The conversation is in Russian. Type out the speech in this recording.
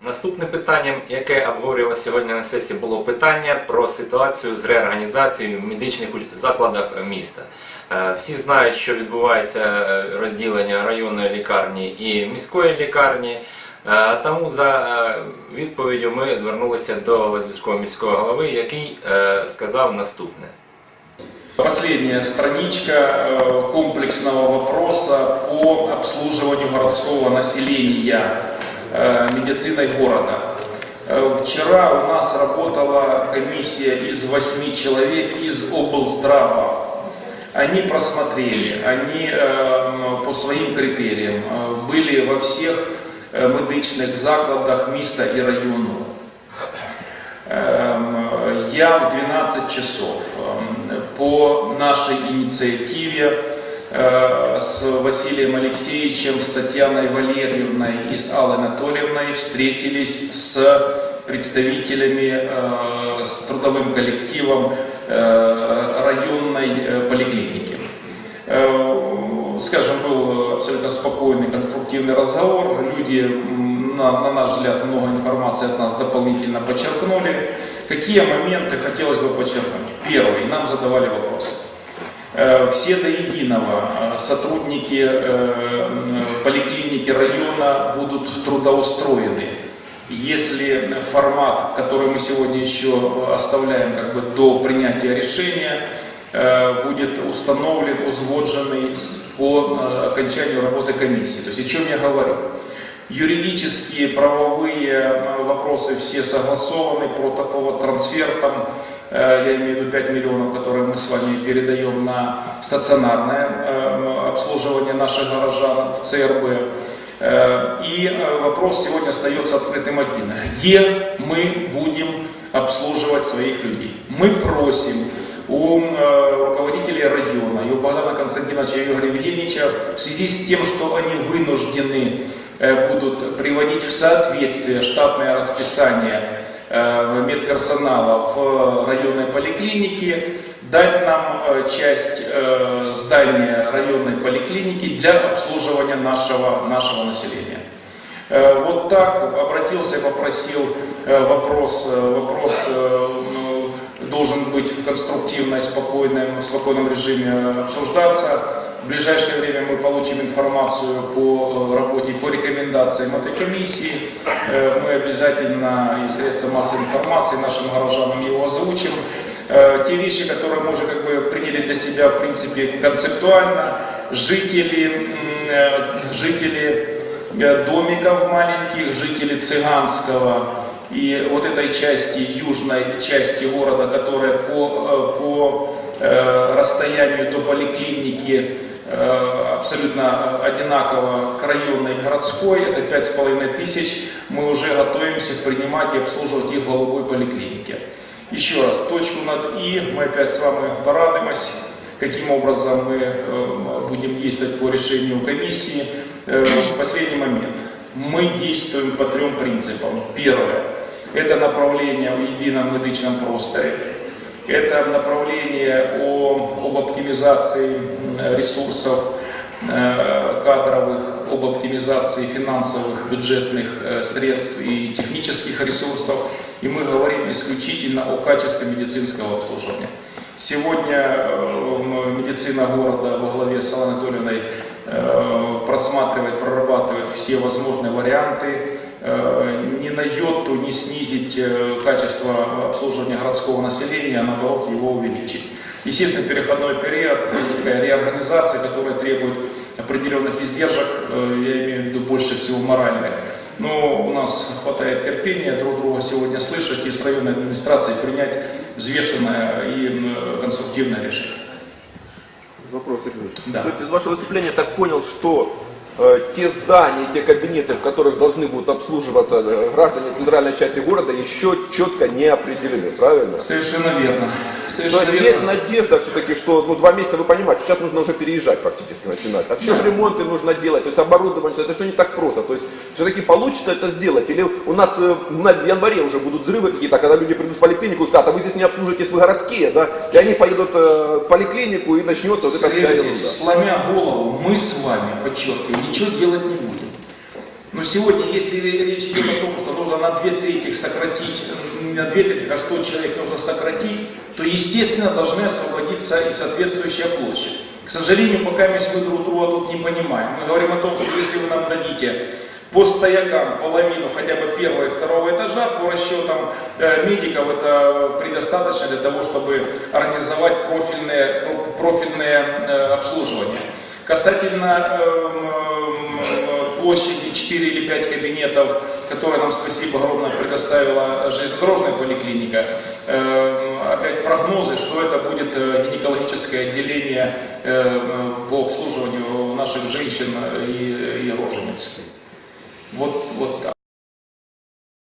Наступним питанням, яке обговорювалося сьогодні на сесії, було питання про ситуацію з реорганізацією в медичних закладах міста. Е, Всі знають, що відбувається е, розділення районної лікарні і міської лікарні. Е, Тому за відповіддю ми звернулися до Лазівського міського голови, який сказав наступне. Последняя страничка комплексного вопроса по обслуживанию городского населения медициной города. Э, Вчера у нас работала комиссия из восьми человек из облздрава. Они просмотрели, они э, по своим критериям э, были во всех э, медичных закладах места и району. Эм, Я в 12 часов эм, по нашей инициативе э, с Василием Алексеевичем, с Татьяной Валерьевной и с Аллой Анатольевной встретились с представителями, э, с трудовым коллективом э, районной э, поликлиники. Скажем, был абсолютно спокойный, конструктивный разговор. Люди, на, на наш взгляд, много информации от нас дополнительно подчеркнули. Какие моменты хотелось бы подчеркнуть? Первый, нам задавали вопросы. Э, Все до единого э, сотрудники э, поликлиники района будут трудоустроены. Если формат, который мы сегодня еще оставляем как бы до принятия решения, будет установлен, узгодженный по окончанию работы комиссии. То есть о чем я говорю? Юридические, правовые вопросы все согласованы, протокол трансфер там, я имею в виду 5 миллионов, которые мы с вами передаем на стационарное э, обслуживание наших горожан в ЦРБ. Э, И э, вопрос сегодня остается открытым один. Где мы будем обслуживать своих людей? Мы просим у э, руководителей района и у Богдана Константиновича и Игоря Евгеньевича в связи с тем, что они вынуждены э, будут приводить в соответствие штатное расписание э, медперсонала в районной поликлинике, дать нам э, часть э, здания районной поликлиники для обслуживания нашего, нашего населения. Э, Вот так обратился, попросил э, вопрос, э, вопрос э, ну, должен быть в конструктивной, спокойном, в спокойном режиме обсуждаться. В ближайшее время мы получим информацию по э, работе, по рекомендациям этой комиссии. Э, Мы обязательно и средства массовой информации нашим горожанам его озвучим. Э, Те вещи, которые мы уже как бы приняли для себя, в принципе, концептуально, жители, жители домиков маленьких, жители Цыганского и вот этой части, южной части города, которая по, по расстоянию до поликлиники абсолютно одинаково районной и городской, это 5,5 тысяч, мы уже готовимся принимать и обслуживать их в голубой поликлинике. Еще раз, точку над «и» мы опять с вами порадуемся, каким образом мы э, будем действовать по решению комиссии. Э, Последний момент. Мы действуем по трем принципам. Первое – это направление в едином медичном просторе. Это направление о, об оптимизации ресурсов э, кадровых, об оптимизации финансовых, бюджетных э, средств и технических ресурсов. И мы говорим исключительно о качестве медицинского обслуживания. Сегодня э, медицина города во главе с Анатольевной э, просматривает, прорабатывает все возможные варианты, э, ни на йоту не снизить э, качество обслуживания городского населения, а наоборот его увеличить. Естественно, переходной период, такая реорганизация, которая требует определенных издержек, э, я имею в виду больше всего моральных. Но у нас хватает терпения друг друга сегодня слышать и с районной администрацией принять взвешенное и м, конструктивное решение. Вопрос, Сергей. Да. То есть из вашего выступления так понял, что э, те здания, те кабинеты, в которых должны будут обслуживаться э, граждане центральной части города, еще четко не определены, правильно? Совершенно верно. То Совершенно есть верно. есть надежда все-таки, что ну, два месяца вы понимаете, сейчас нужно уже переезжать практически начинать. А все же ремонты нужно делать, то есть оборудование, это все не так просто. То есть все-таки получится это сделать. Или у нас э, на- в январе уже будут взрывы какие-то, когда люди придут в поликлинику и скажут, а вы здесь не обслуживаетесь, вы городские, да? И они поедут э, в поликлинику и начнется вот эта вся ерунда. Сломя голову, мы с вами, подчеркиваю, ничего делать не будем. Но сегодня, если речь идет о том, что нужно на две трети сократить, на две трети, а 100 человек нужно сократить, то, естественно, должны освободиться и соответствующая площадь. К сожалению, пока мы друг друга тут не понимаем. Мы говорим о том, что если вы нам дадите по стоякам половину хотя бы первого и второго этажа, по расчетам э, медиков это предостаточно для того, чтобы организовать профильное, про- профильное э, обслуживание. Касательно эм, площади 4 или 5 кабинетов, которые нам, спасибо огромное, предоставила железнодорожная поликлиника, эм, опять прогнозы, что это будет э, гинекологическое отделение э, по обслуживанию наших женщин и, и рожениц. Вот, вот так.